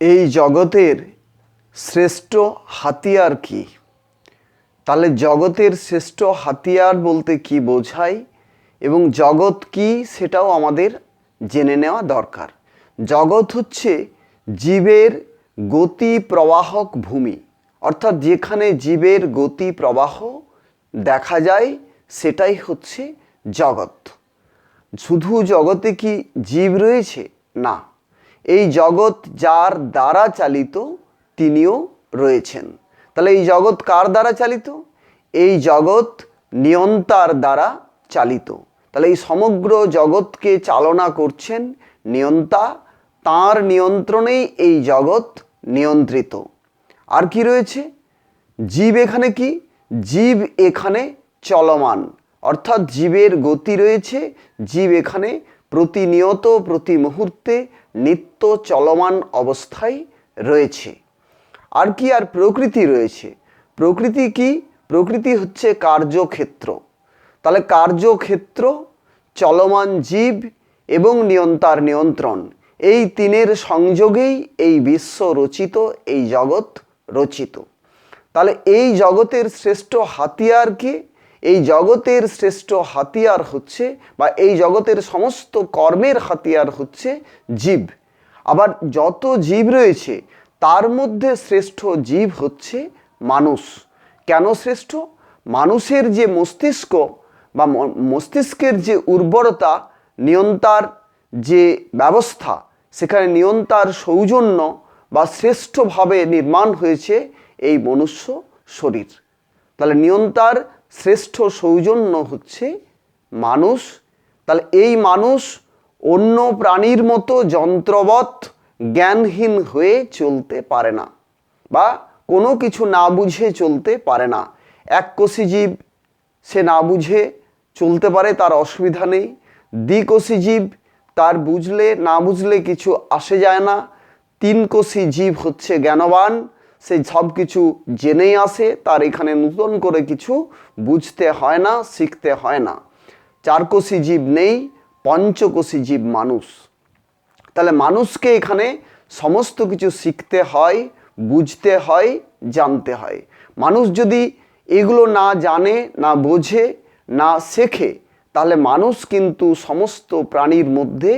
এই জগতের শ্রেষ্ঠ হাতিয়ার কি? তাহলে জগতের শ্রেষ্ঠ হাতিয়ার বলতে কি বোঝায়? এবং জগৎ কি সেটাও আমাদের জেনে নেওয়া দরকার। জগৎ হচ্ছে জীবের গতি প্রবাহক ভূমি। অর্থাৎ যেখানে জীবের গতি প্রবাহ দেখা যায়, সেটাই হচ্ছে জগৎ। শুধু জগতে কি জীব রয়েছে? না। এই জগৎ যার দ্বারা চালিত তিনিও রয়েছেন। তাহলে এই জগৎ কার দ্বারা চালিত? এই জগৎ নিয়ন্তার দ্বারা চালিত। তাহলে এই সমগ্র জগৎকে চালনা করছেন নিয়ন্তা। তার নিয়ন্ত্রণেই এই জগৎ নিয়ন্ত্রিত। আর কি রয়েছে? জীব এখানে কি? জীব এখানে চলমান। অর্থাৎ জীবের গতি রয়েছে। জীব এখানে প্রতিনিয়ত, প্রতি মুহূর্তে নিত্য চলমান অবস্থায় রয়েছে। আর কি আর প্রকৃতি রয়েছে? প্রকৃতি কি? প্রকৃতি হচ্ছে কার্যক্ষেত্র। তাহলে কার্যক্ষেত্র, চলমান জীব এবং নিয়ন্তার নিয়ন্ত্রণ, এই তিনের সংযোগেই এই বিশ্ব রচিত, এই জগৎ রচিত। তাহলে এই জগতের শ্রেষ্ঠ হাতিয়ার কি? এই জগতের শ্রেষ্ঠ হাতিয়ার হচ্ছে বা এই জগতের সমস্ত কর্মের হাতিয়ার হচ্ছে জীব। আবার যত জীব রয়েছে, তার মধ্যে শ্রেষ্ঠ জীব হচ্ছে মানুষ। কেন শ্রেষ্ঠ? মানুষের যে মস্তিষ্ক বা মস্তিষ্কের যে উর্বরতা, নিয়ন্তার যে ব্যবস্থা, সেখানে নিয়ন্তার সৌজন্য বা শ্রেষ্ঠভাবে নির্মাণ হয়েছে এই মনুষ্য শরীর। তাহলে নিয়ন্তার শ্রেষ্ঠ সৌজন্য হচ্ছে মানুষ। তাহলে এই মানুষ অন্য প্রাণীর মতো যন্ত্রবৎ জ্ঞানহীন হয়ে চলতে পারে না বা কোনো কিছু না বুঝে চলতে পারে না। এক কোষী জীব সে না বুঝে চলতে পারে, তার অসুবিধা নেই। দ্বিকোষী জীব তার বুঝলে না বুঝলে কিছু আসে যায় না। তিন কোষী জীব হচ্ছে জ্ঞানবান। সে সব কিছু জেনেই আসে, তার এখানে নতুন করে কিছু বুঝতে হয় না, শিখতে হয় না। চারকোষী জীব নেই পঞ্চকোষী জীব মানুষ। তাহলে মানুষকে এখানে সমস্ত কিছু শিখতে হয়, বুঝতে হয়, জানতে হয়। মানুষ যদি এগুলো না জানে, না বোঝে, না শেখে, তাহলে মানুষ কিন্তু সমস্ত প্রাণীর মধ্যে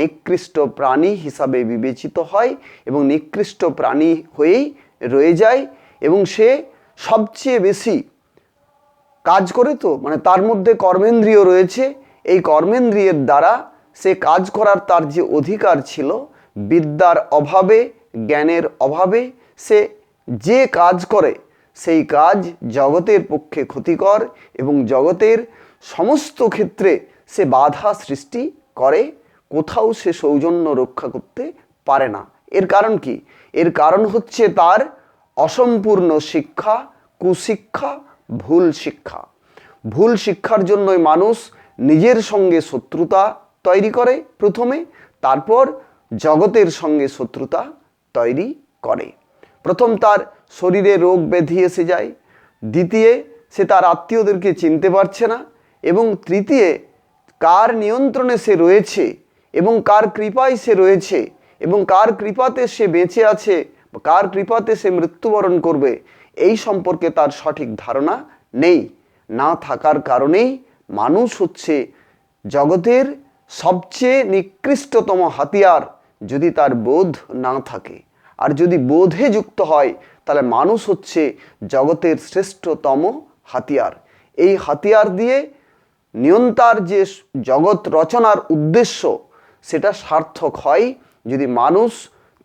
নিকৃষ্ট প্রাণী হিসাবে বিবেচিত হয় এবং নিকৃষ্ট প্রাণী হয়েই রয়ে যায় এবং সে সবচেয়ে বেশি কাজ করে তো মানে তার মধ্যে কর্মেন্দ্রিয় রয়েছে। এই কর্মেন্দ্রিয়ের দ্বারা সে কাজ করার তার যে অধিকার ছিল, বিদ্যার অভাবে, জ্ঞানের অভাবে, সে যে কাজ করে সেই কাজ জগতের পক্ষে ক্ষতিকর এবং জগতের সমস্ত ক্ষেত্রে সে বাধা সৃষ্টি করে। কোথাও সে সৌজন্য রক্ষা করতে পারে না। এর কারণ কি? এর কারণ হচ্ছে তার অসম্পূর্ণ শিক্ষা, কুশিক্ষা, ভুল শিক্ষা। ভুল শিক্ষার জন্যই মানুষ নিজের সঙ্গে শত্রুতা তৈরি করে প্রথমে, তারপর জগতের সঙ্গে শত্রুতা তৈরি করে। প্রথম তার শরীরে রোগ ব্যাধি এসে যায়, দ্বিতীয় সে তার আত্মীয়দেরকে চিনতে পারছে না, এবং তৃতীয় কার নিয়ন্ত্রণে সে রয়েছে এবং কার কৃপায় সে রয়েছে এবং কার কৃপাতে সে বেঁচে আছে, কার কৃপাতে সে মৃত্যুবরণ করবে, এই সম্পর্কে তার সঠিক ধারণা নেই। না থাকার কারণেই মানুষ হচ্ছে জগতের সবচেয়ে নিকৃষ্টতম হাতিয়ার যদি তার বোধ না থাকে। আর যদি বোধে যুক্ত হয়, তাহলে মানুষ হচ্ছে জগতের শ্রেষ্ঠতম হাতিয়ার। এই হাতিয়ার দিয়ে নিয়ন্তার যে জগৎ রচনার উদ্দেশ্য, সেটা সার্থক হয় যদি মানুষ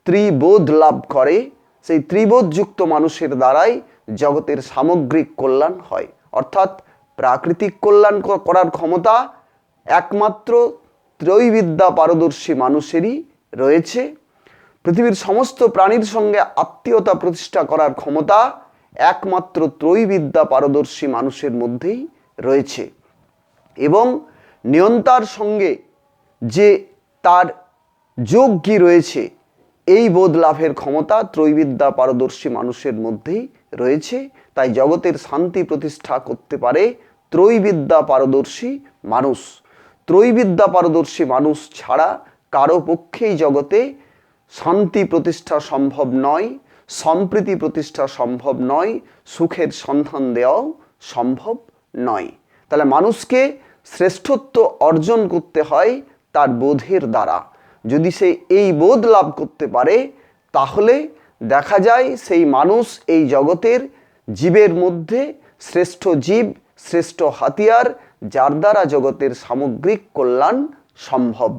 ত্রিবোধ লাভ করে, সেই ত্রিবোধযুক্ত মানুষের দ্বারাই জগতের সামগ্রিক কল্যাণ হয়। অর্থাৎ প্রাকৃতিক কল্যাণ করার ক্ষমতা একমাত্র ত্রৈবিদ্যা পারদর্শী মানুষেরই রয়েছে। পৃথিবীর সমস্ত প্রাণীর সঙ্গে আত্মীয়তা প্রতিষ্ঠা করার ক্ষমতা একমাত্র ত্রৈবিদ্যা পারদর্শী মানুষের মধ্যেই রয়েছে। এবং নিয়ন্তার সঙ্গে যে তার যোগ কি রয়েছে? এই বোধ লাভের ক্ষমতা ত্রৈবিদ্যা পারদর্শী মানুষের মধ্যেই রয়েছে। তাই জগতের শান্তি প্রতিষ্ঠা করতে পারে ত্রৈবিদ্যা পারদর্শী মানুষ। ত্রৈবিদ্যা পারদর্শী মানুষ ছাড়া কারও পক্ষেই জগতে শান্তি প্রতিষ্ঠা সম্ভব নয়, সম্প্রীতি প্রতিষ্ঠা সম্ভব নয়, সুখের সন্ধান দেওয়াও সম্ভব নয়। তাহলে মানুষকে শ্রেষ্ঠত্ব অর্জন করতে হয় তার বোধের দ্বারা। যদি সে এই বোধ লাভ করতে পারে, তাহলে দেখা যায় সেই মানুষ এই জগতের জীবের মধ্যে শ্রেষ্ঠ জীব, শ্রেষ্ঠ হাতিয়ার, যার দ্বারা জগতের সামগ্রিক কল্যাণ সম্ভব।